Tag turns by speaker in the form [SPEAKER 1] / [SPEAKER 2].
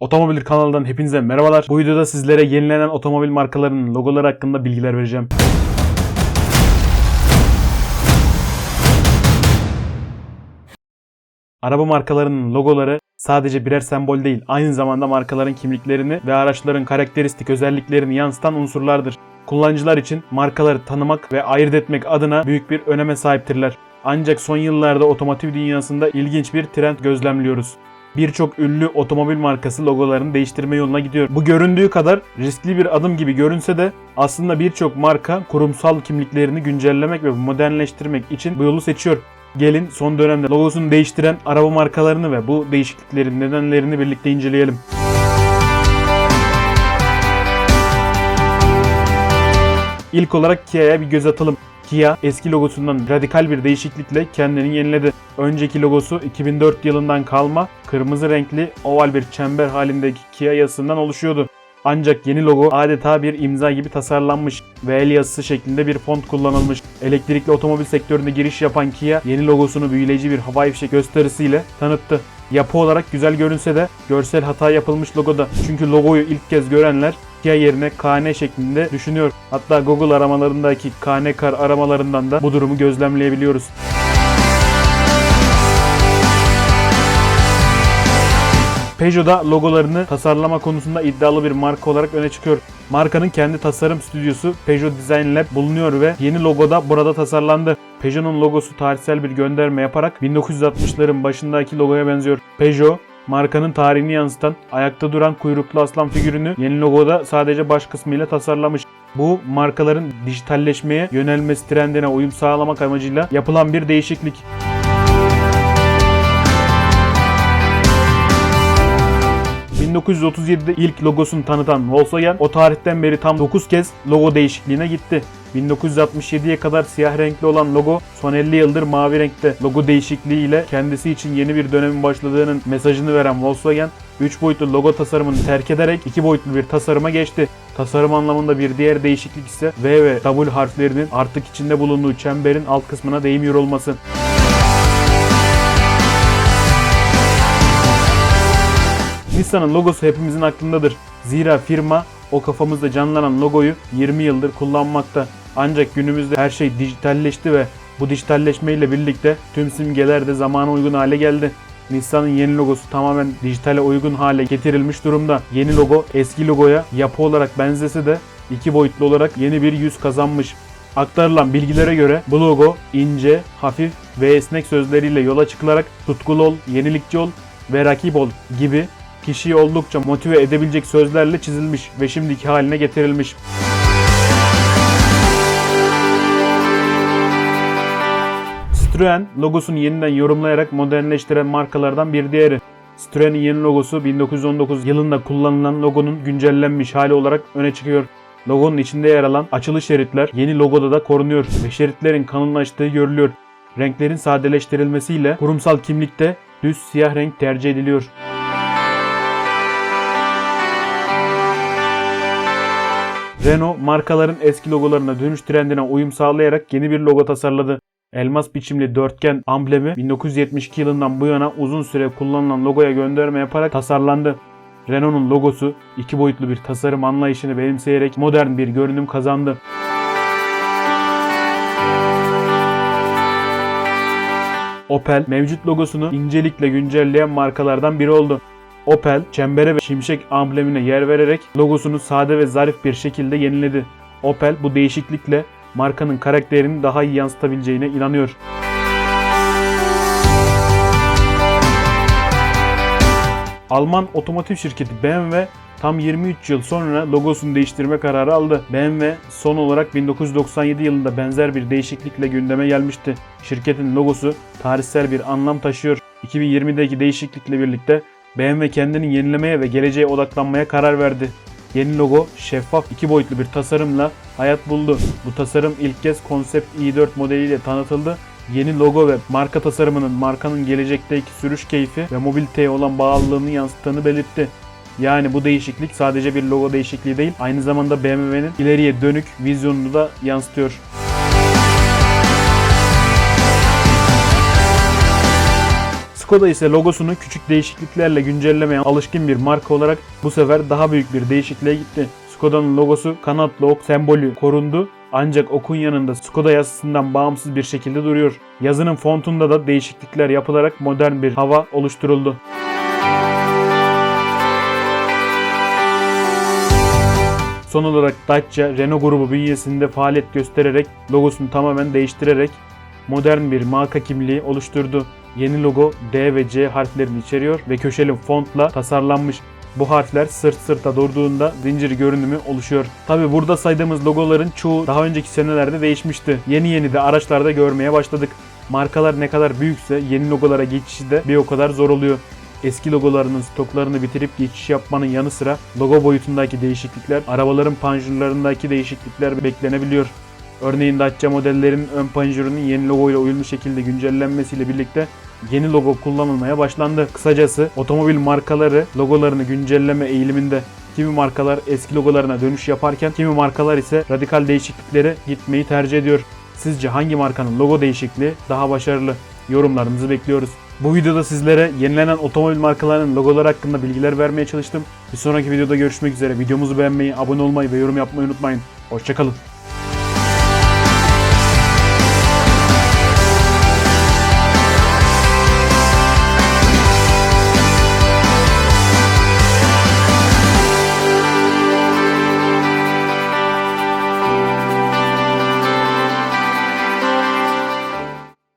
[SPEAKER 1] Otomobil kanalından hepinize merhabalar. Bu videoda sizlere yenilenen otomobil markalarının logoları hakkında bilgiler vereceğim. Araba markalarının logoları sadece birer sembol değil, aynı zamanda markaların kimliklerini ve araçların karakteristik özelliklerini yansıtan unsurlardır. Kullanıcılar için markaları tanımak ve ayırt etmek adına büyük bir öneme sahiptirler. Ancak son yıllarda otomotiv dünyasında ilginç bir trend gözlemliyoruz. Birçok ünlü otomobil markası logolarını değiştirme yoluna gidiyor. Bu göründüğü kadar riskli bir adım gibi görünse de aslında birçok marka kurumsal kimliklerini güncellemek ve modernleştirmek için bu yolu seçiyor. Gelin son dönemde logosunu değiştiren araba markalarını ve bu değişikliklerin nedenlerini birlikte inceleyelim. İlk olarak Kia'ya bir göz atalım. Kia eski logosundan radikal bir değişiklikle kendini yeniledi. Önceki logosu 2004 yılından kalma kırmızı renkli oval bir çember halindeki Kia yazısından oluşuyordu. Ancak yeni logo adeta bir imza gibi tasarlanmış ve el yazısı şeklinde bir font kullanılmış. Elektrikli otomobil sektörüne giriş yapan Kia yeni logosunu büyüleyici bir havai fişek gösterisiyle tanıttı. Yapı olarak güzel görünse de görsel hata yapılmış logoda. Çünkü logoyu ilk kez görenler Kia yerine KN şeklinde düşünüyor. Hatta Google aramalarındaki KN kar aramalarından da bu durumu gözlemleyebiliyoruz. Peugeot'da logolarını tasarlama konusunda iddialı bir marka olarak öne çıkıyor. Markanın kendi tasarım stüdyosu Peugeot Design Lab bulunuyor ve yeni logo da burada tasarlandı. Peugeot'un logosu tarihsel bir gönderme yaparak 1960'ların başındaki logoya benziyor. Peugeot, markanın tarihini yansıtan ayakta duran kuyruklu aslan figürünü yeni logoda sadece baş kısmıyla tasarlamış. Bu markaların dijitalleşmeye yönelmesi trendine uyum sağlamak amacıyla yapılan bir değişiklik. ...1937'de ilk logosunu tanıtan Volkswagen o tarihten beri tam 9 kez logo değişikliğine gitti. 1967'ye kadar siyah renkli olan logo son 50 yıldır mavi renkte. Logo değişikliği ile kendisi için yeni bir dönemin başladığının mesajını veren Volkswagen 3 boyutlu logo tasarımını terk ederek 2 boyutlu bir tasarıma geçti. Tasarım anlamında bir diğer değişiklik ise V ve W harflerinin artık içinde bulunduğu çemberin alt kısmına değmiyor olması. Nissan'ın logosu hepimizin aklındadır. Zira firma o kafamızda canlanan logoyu 20 yıldır kullanmakta. Ancak günümüzde her şey dijitalleşti ve bu dijitalleşmeyle birlikte tüm simgeler de zamana uygun hale geldi. Nissan'ın yeni logosu tamamen dijitale uygun hale getirilmiş durumda. Yeni logo eski logoya yapı olarak benzese de iki boyutlu olarak yeni bir yüz kazanmış. Aktarılan bilgilere göre bu logo ince, hafif ve esnek sözleriyle yola çıkılarak tutkulu ol, yenilikçi ol ve rakip ol gibi kişiyi oldukça motive edebilecek sözlerle çizilmiş ve şimdiki haline getirilmiş. Citroen logosunu yeniden yorumlayarak modernleştiren markalardan bir diğeri. Citroen'in yeni logosu 1919 yılında kullanılan logonun güncellenmiş hali olarak öne çıkıyor. Logonun içinde yer alan açılı şeritler yeni logoda da korunuyor ve şeritlerin kalınlaştığı görülüyor. Renklerin sadeleştirilmesiyle kurumsal kimlikte düz siyah renk tercih ediliyor. Renault markaların eski logolarına dönüş trendine uyum sağlayarak yeni bir logo tasarladı. Elmas biçimli dörtgen amblemi 1972 yılından bu yana uzun süre kullanılan logoya gönderme yaparak tasarlandı. Renault'un logosu iki boyutlu bir tasarım anlayışını benimseyerek modern bir görünüm kazandı. Opel mevcut logosunu incelikle güncelleyen markalardan biri oldu. Opel, çembere ve şimşek amblemine yer vererek logosunu sade ve zarif bir şekilde yeniledi. Opel bu değişiklikle markanın karakterini daha iyi yansıtabileceğine inanıyor. Alman otomotiv şirketi BMW tam 23 yıl sonra logosunu değiştirme kararı aldı. BMW son olarak 1997 yılında benzer bir değişiklikle gündeme gelmişti. Şirketin logosu tarihsel bir anlam taşıyor. 2020'deki değişiklikle birlikte BMW kendini yenilemeye ve geleceğe odaklanmaya karar verdi. Yeni logo şeffaf iki boyutlu bir tasarımla hayat buldu. Bu tasarım ilk kez Concept i4 modeliyle tanıtıldı. Yeni logo ve marka tasarımının markanın gelecekteki sürüş keyfi ve mobiliteye olan bağlılığını yansıttığını belirtti. Yani bu değişiklik sadece bir logo değişikliği değil, aynı zamanda BMW'nin ileriye dönük vizyonunu da yansıtıyor. Skoda ise logosunu küçük değişikliklerle güncellemeye alışkın bir marka olarak bu sefer daha büyük bir değişikliğe gitti. Skoda'nın logosu kanatlı ok sembolü korundu ancak okun yanında Skoda yazısından bağımsız bir şekilde duruyor. Yazının fontunda da değişiklikler yapılarak modern bir hava oluşturuldu. Son olarak Dacia, Renault grubu bünyesinde faaliyet göstererek logosunu tamamen değiştirerek modern bir marka kimliği oluşturdu. Yeni logo D ve C harflerini içeriyor ve köşeli fontla tasarlanmış. Bu harfler sırt sırta durduğunda zincir görünümü oluşuyor. Tabi burada saydığımız logoların çoğu daha önceki senelerde değişmişti. Yeni yeni de araçlarda görmeye başladık. Markalar ne kadar büyükse yeni logolara geçişi de bir o kadar zor oluyor. Eski logolarının stoklarını bitirip geçiş yapmanın yanı sıra logo boyutundaki değişiklikler, arabaların panjurlarındaki değişiklikler beklenebiliyor. Örneğin Dacia modellerinin ön panjurunun yeni logo ile uyumlu şekilde güncellenmesiyle birlikte yeni logo kullanılmaya başlandı. Kısacası otomobil markaları logolarını güncelleme eğiliminde. Kimi markalar eski logolarına dönüş yaparken kimi markalar ise radikal değişikliklere gitmeyi tercih ediyor. Sizce hangi markanın logo değişikliği daha başarılı? Yorumlarınızı bekliyoruz. Bu videoda sizlere yenilenen otomobil markalarının logoları hakkında bilgiler vermeye çalıştım. Bir sonraki videoda görüşmek üzere. Videomuzu beğenmeyi, abone olmayı ve yorum yapmayı unutmayın. Hoşçakalın.